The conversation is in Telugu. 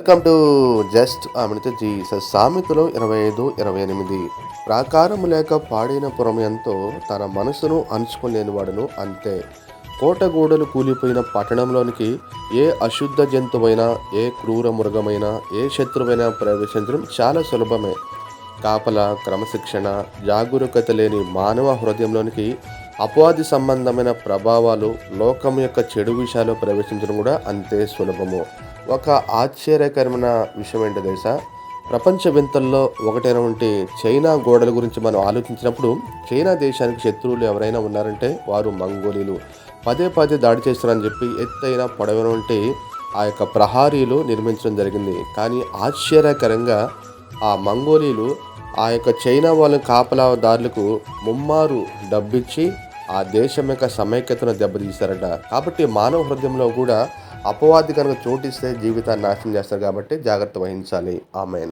Welcome to just Amrutha Jesus సామెతలో ఇరవై ఐదు ఇరవై ఎనిమిది. ప్రాకారం లేక పాడైన పురం ఎంతో తన మనసును అంచుకోలేని వాడును అంతే. కోటగూడలు కూలిపోయిన పట్టణంలోనికి ఏ అశుద్ధ జంతువైనా ఏ క్రూర మృగమైనా ఏ శత్రువైనా ప్రవేశించడం చాలా సులభమే. కాపల క్రమశిక్షణ జాగరూకత లేని మానవ హృదయంలోనికి అపవాది సంబంధమైన ప్రభావాలు లోకం యొక్క చెడు విషయాలు ప్రవేశించడం కూడా అంతే సులభము. ఒక ఆశ్చర్యకరమైన విషయం ఏంటో తెలుసా? ప్రపంచ వింతల్లో ఒకటైనటువంటి చైనా గోడల గురించి మనం ఆలోచించినప్పుడు చైనా దేశానికి శత్రువులు ఎవరైనా ఉన్నారంటే వారు మంగోలీలు. పదే పదే దాడి చేస్తారని చెప్పి ఎత్తైన పొడవైనటువంటి ఆ యొక్క ప్రహారీలు నిర్మించడం జరిగింది. కానీ ఆశ్చర్యకరంగా ఆ మంగోలీలు ఆ యొక్క చైనా వాళ్ళ కాపలాదారులకు ముమ్మారు డబ్బిచ్చి ఆ దేశం యొక్క సమైక్యతను దెబ్బతీశారట. కాబట్టి మానవ హృదయంలో కూడా అపవాది కనుక చోటిస్తే జీవితాన్ని నాశనం చేస్తారు కాబట్టి జాగ్రత్త వహించాలి. ఆమె